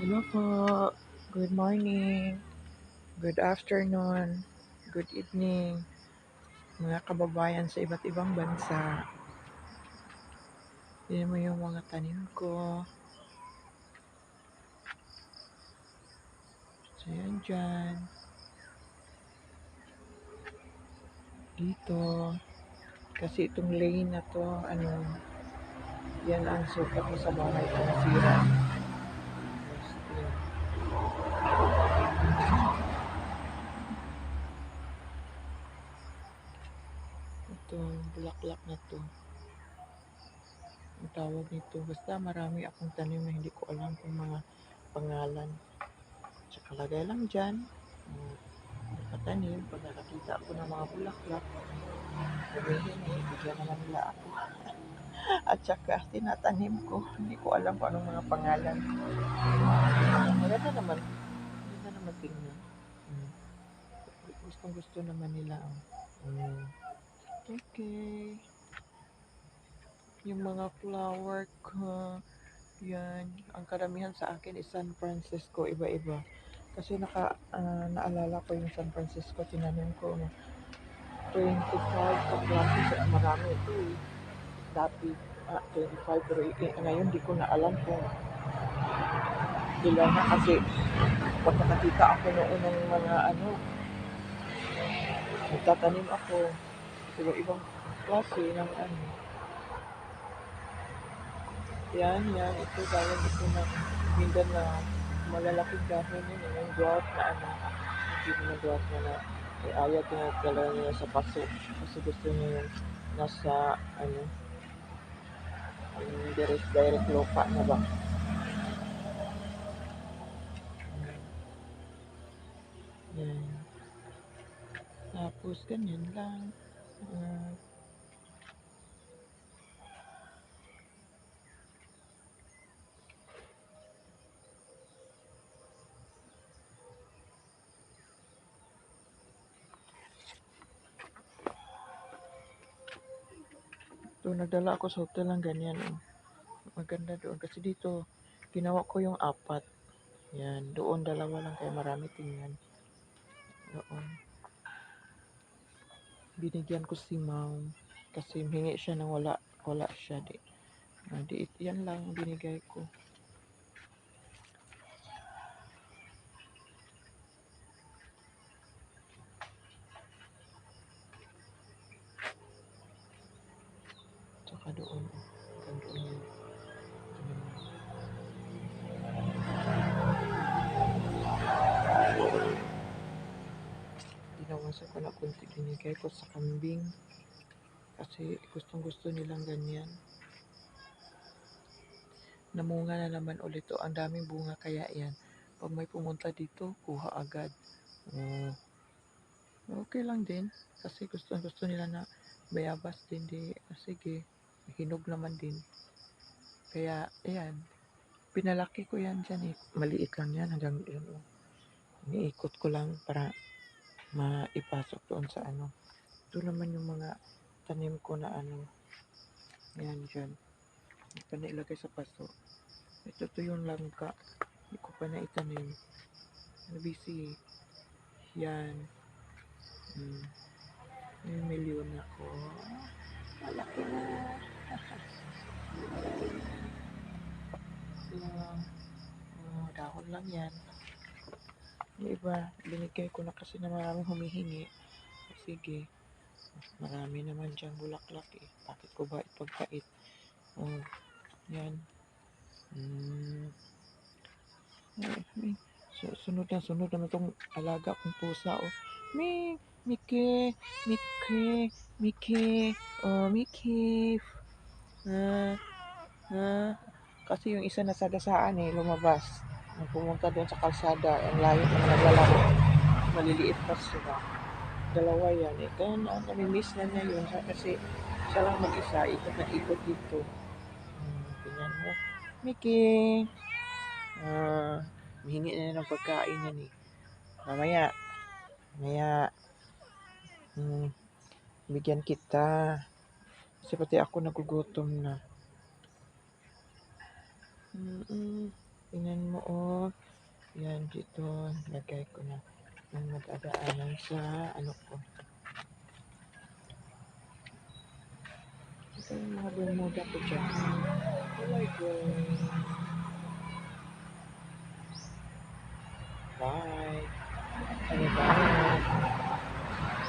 Hello po. Good morning. Good afternoon. Good evening. Mga kababayan sa iba't ibang bansa. Tignan mo yung mga tanim ko. So, yan dyan. Dito. Kasi itong lane na to, ano, yan ang sukat ko sa bahay ko nasira. Tapos, yun. Ito, bulaklak na to. Ang tawag nito. Basta marami akong tanim na hindi ko alam kung mga pangalan. Tsaka lagay lang dyan. Nakatanim. Pag nakakita ako ng mga bulaklak, sabihin eh, bigyan naman nila ako. At saka tinatanim ko. Hindi ko alam kung anong mga pangalan. Maganda naman. Maganda naman tingnan. Hmm. Gustong gusto naman nila. Oh. Hmm. Okay. Yung mga flower ko. Yan. Ang karamihan sa akin is San Francisco. Iba-iba. Kasi naka, ah, naalala ko yung San Francisco. Tinanim ko. no, 25 ka klase. So, marami ito eh. Dati, ah, 25. Pero eh, ngayon, di ko na alam kung ilan na kasi pag nakakita ako noon ng mga ano, nagtatanim ako. Pero ibang klase ng ano. Yan, yan. Ito galing ito ng Mindanao. Malalaking dahon yun. eh, Yung dwarf na ano. Hindi na dwarf na na. Eh, ayaw tinatala niya sa paso. Kasi gusto niya yung nasa ano. Yung direct, direct lupa na ba. Yan. Tapos, ganyan lang. Uh, ito, nagdala ako sa hotel ng ganyan. Oh. Maganda doon. Kasi dito, ginawa ko yung apat. Yan. Doon, dalawa lang. Kaya marami tingnan. Doon. Binigyan ko si mom. Kasi hingi siya ng wala. Wala siya. Di. Ah, di, yan lang binigay ko. Dinawasan ko na kunti. Binigay ko sa kambing. Kasi gustong gusto nilang ganyan. Namunga na naman ulit to. Ang daming bunga kaya yan. Pag may pumunta dito, kuha agad. Oh. Okay lang din. Kasi gusto gusto nila na bayabas din. Di, ah, sige. Hinog naman din. Kaya, ayan. Pinalaki ko yan dyan eh. Maliit lang yan hanggang yun. Oh. Iniikot ko lang para maipasok doon sa ano. Ito naman yung mga tanim ko na ano. Yan dyan. Hindi pa nailagay sa paso. Ito to yung langka. Hindi ko pa na itanim. Ano busy. Yan. Hmm. May milyon ako. Malaki na. Ito lang. Oh, dahon lang yan. Yung iba, binigay ko na kasi na maraming humihingi. Sige. Marami naman dyan bulaklak eh. Bakit ko ba ipagkait? Oh, yan. May, su- sunod na sunod naman itong alaga kong pusa. Oh. Mi, Miki, Miki, Miki, oh, Miki. Ah, ah. Kasi yung isa na sagasaan eh, lumabas. Nung pumunta doon sa kalsada, ang layo ng naglalaro. Maliliit pa sila. Dalawa yan. Eh, kaya na, namimiss na niya yun. Kasi siya lang mag-isa, ikot na ikot dito. Hmm, tingnan mo. Mickey! Ah, hihingi na ng pagkain yan eh. Mamaya. Mamaya. Hmm, bigyan kita. Kasi pati ako nagugutom na. Mm-mm. Tingnan mo, oh. dito, lagay ko na ng madadaanan sa ano ko. Ito yung mga bermuda ko dyan. Oh. Bye.